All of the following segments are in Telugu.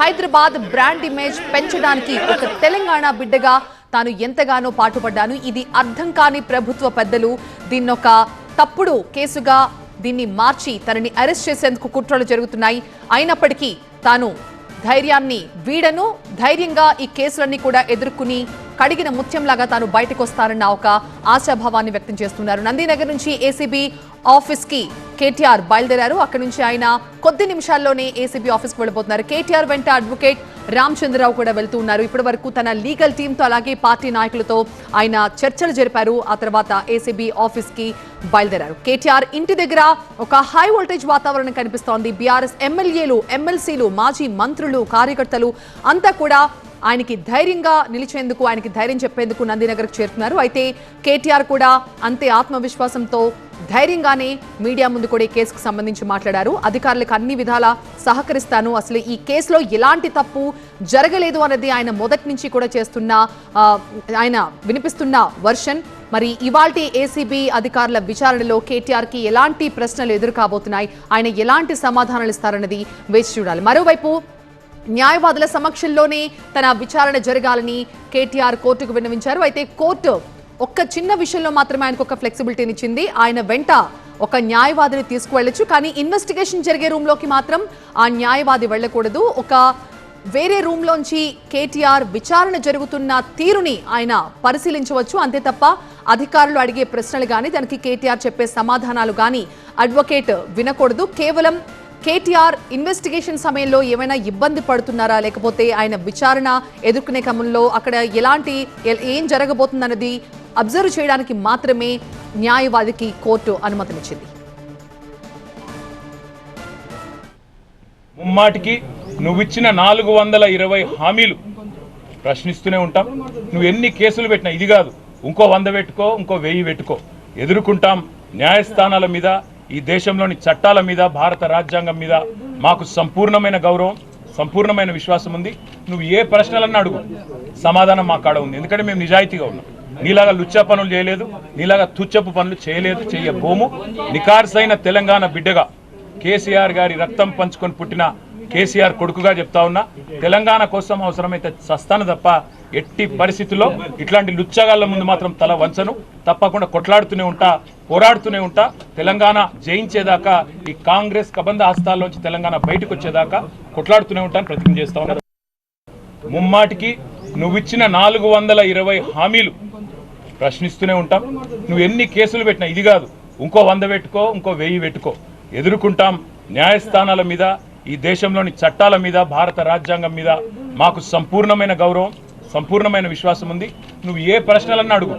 హైదరాబాద్ బ్రాండ్ ఇమేజ్ పెంచడానికి ఒక తెలంగాణ బిడ్డగా తాను ఎంతగానో పాటుపడ్డాను. ఇది అర్థం కాని ప్రభుత్వ పెద్దలు దీన్నొక తప్పుడు కేసుగా దీన్ని మార్చి తనని అరెస్ట్ చేసేందుకు కుట్రలు జరుగుతున్నాయి. అయినప్పటికీ తాను ధైర్యాన్ని వీడను ధైర్యంగా ఈ కేసులన్నీ కూడా ఎదుర్కొని కడిగిన ముత్యంలాగా తాను బయటకు వస్తారన్న ఒక ఆశాభావాన్ని వ్యక్తం చేస్తున్నారు. నందీనగర్ నుంచి ఏసీబీ ఆఫీస్కి కేటీఆర్ బయలుదేరారు. అక్కడి నుంచి ఆయన కొద్ది నిమిషాల్లోనే ఏసీబీ ఆఫీస్కి వెళ్ళిపోతున్నారు కేటీఆర్ వెంట అడ్వకేట్ రామచంద్రరావు కూడా వెళ్తూ ఉన్నారు. ఇప్పటి వరకు తన లీగల్ టీంతో అలాగే పార్టీ నాయకులతో ఆయన చర్చలు జరిపారు. ఆ తర్వాత ఏసీబీ ఆఫీస్కి బయలుదేరారు. కేటీఆర్ ఇంటి దగ్గర ఒక హై వోల్టేజ్ వాతావరణం కనిపిస్తోంది. బీఆర్ఎస్ ఎమ్మెల్యేలు ఎమ్మెల్సీలు మాజీ మంత్రులు కార్యకర్తలు అంతా కూడా ఆయనకి ధైర్యంగా నిలిచేందుకు ఆయనకి ధైర్యం చెప్పేందుకు నందినగర్కు చేరుతున్నారు. అయితే కేటీఆర్ కూడా అంతే ఆత్మవిశ్వాసంతో ధైర్యంగానే మీడియా ముందు కూడా ఈ కేసుకు సంబంధించి మాట్లాడారు. అధికారులకు అన్ని విధాల సహకరిస్తాను. అసలు ఈ కేసులో ఎలాంటి తప్పు జరగలేదు అన్నది ఆయన మొదటి నుంచి కూడా చేస్తున్న ఆయన వినిపిస్తున్న వర్షన్. మరి ఇవాల్టి ఏసీబీ అధికారుల విచారణలో కేటీఆర్కి ఎలాంటి ప్రశ్నలు ఎదురు కాబోతున్నాయి ఆయన ఎలాంటి సమాధానాలు ఇస్తారన్నది వేచి చూడాలి. మరోవైపు న్యాయవాదుల సమక్షంలోనే తన విచారణ జరగాలని కేటీఆర్ కోర్టుకు విన్నవించారు. అయితే కోర్టు ఒక్క చిన్న విషయంలో మాత్రమే ఆయనకు ఒక ఫ్లెక్సిబిలిటీని ఇచ్చింది. ఆయన వెంట ఒక న్యాయవాదిని తీసుకువెళ్ళచ్చు. కానీ ఇన్వెస్టిగేషన్ జరిగే రూమ్లోకి మాత్రం ఆ న్యాయవాది వెళ్ళకూడదు. ఒక వేరే రూమ్లోంచి కేటీఆర్ విచారణ జరుగుతున్న తీరుని ఆయన పరిశీలించవచ్చు. అంతే తప్ప అధికారులు అడిగే ప్రశ్నలు కానీ దానికి కేటీఆర్ చెప్పే సమాధానాలు కానీ అడ్వకేట్ వినకూడదు. కేవలం కేటీఆర్ ఇన్వెస్టిగేషన్ సమయంలో ఏమైనా ఇబ్బంది పడుతున్నారా? లేకపోతే ఆయన విచారణ ఎదుర్కొనే క్రమంలో అక్కడ ఎలాంటి ఏం జరగబోతుందన్నది అబ్జర్వ్ చేయడానికి మాత్రమే న్యాయవాదికి కోర్టు అనుమతినిచ్చింది. ముమ్మాటికి నువ్విచ్చిన నాలుగు వందల ఇరవై హామీలు ప్రశ్నిస్తూనే ఉంటాం. నువ్వు ఎన్ని కేసులు పెట్టినా ఇది కాదు ఇంకో వంద పెట్టుకో ఇంకో వెయ్యి పెట్టుకో. ఎదుర్కొంటాం న్యాయస్థానాల మీద ఈ దేశంలోని చట్టాల మీద భారత రాజ్యాంగం మీద మాకు సంపూర్ణమైన గౌరవం సంపూర్ణమైన విశ్వాసం ఉంది. నువ్వు ఏ ప్రశ్నలన్నా అడుగు. సమాధానం మా కాడ ఉంది. ఎందుకంటే మేము నిజాయితీగా ఉన్నాం. నీలాగా లుచ్చ పనులు చేయలేదు నీలాగా తుచ్చపు పనులు చేయలేదు చెయ్యబోము నికార్సైన తెలంగాణ బిడ్డగా కేసీఆర్ గారి రక్తం పంచుకొని పుట్టిన కేసీఆర్ కొడుకుగా చెప్తా ఉన్నా తెలంగాణ కోసం అవసరమైతే చస్తాను తప్ప ఎట్టి పరిస్థితుల్లో ఇట్లాంటి లుచ్చగాళ్ళ ముందు మాత్రం తల వంచను. తప్పకుండా కొట్లాడుతూనే ఉంటా పోరాడుతూనే ఉంటా. తెలంగాణ జయించేదాకా ఈ కాంగ్రెస్ కబంధ హస్తాల్లోంచి తెలంగాణ బయటకు వచ్చేదాకా కొట్లాడుతూనే ఉంటాను ప్రతిజ్ఞ చేస్తా ఉన్నారు ముమ్మాటికి నువ్విచ్చిన నాలుగు వందల ఇరవై హామీలు ప్రశ్నిస్తూనే ఉంటాం. నువ్వు ఎన్ని కేసులు పెట్టినా ఇది కాదు ఇంకో వంద పెట్టుకో ఇంకో వెయ్యి పెట్టుకో. ఎదుర్కొంటాం న్యాయస్థానాల మీద ఈ దేశంలోని చట్టాల మీద భారత రాజ్యాంగం మీద మాకు సంపూర్ణమైన గౌరవం. సంపూర్ణమైన విశ్వాసం ఉంది. నువ్వు ఏ ప్రశ్నలన్నా అడుగు.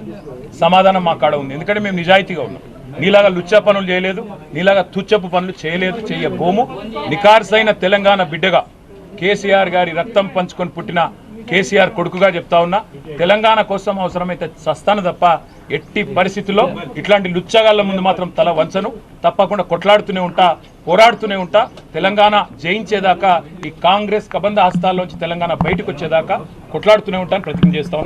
సమాధానం మా కాడ ఉంది. ఎందుకంటే మేము నిజాయితీగా ఉన్నాం. నీలాగా లుచ్చ పనులు చేయలేదు. నీలాగా తుచ్చపు పనులు చేయలేదు. చేయబోము నికార్సైన తెలంగాణ బిడ్డగా కేసీఆర్ గారి రక్తం పంచుకొని పుట్టిన కేసీఆర్ కొడుకుగా చెప్తా ఉన్నా తెలంగాణ కోసం అవసరమైతే చస్తాను తప్ప ఎట్టి పరిస్థితుల్లో ఇట్లాంటి లుచ్చగాళ్ళ ముందు మాత్రం తల వంచను. తప్పకుండా కొట్లాడుతూనే ఉంటా పోరాడుతూనే ఉంటా. తెలంగాణ జయించేదాకా ఈ కాంగ్రెస్ కబంధ హస్తాల్లోంచి తెలంగాణ బయటకు వచ్చేదాకా కొట్లాడుతూనే ఉంటాను ప్రతిజ్ఞ చేస్తా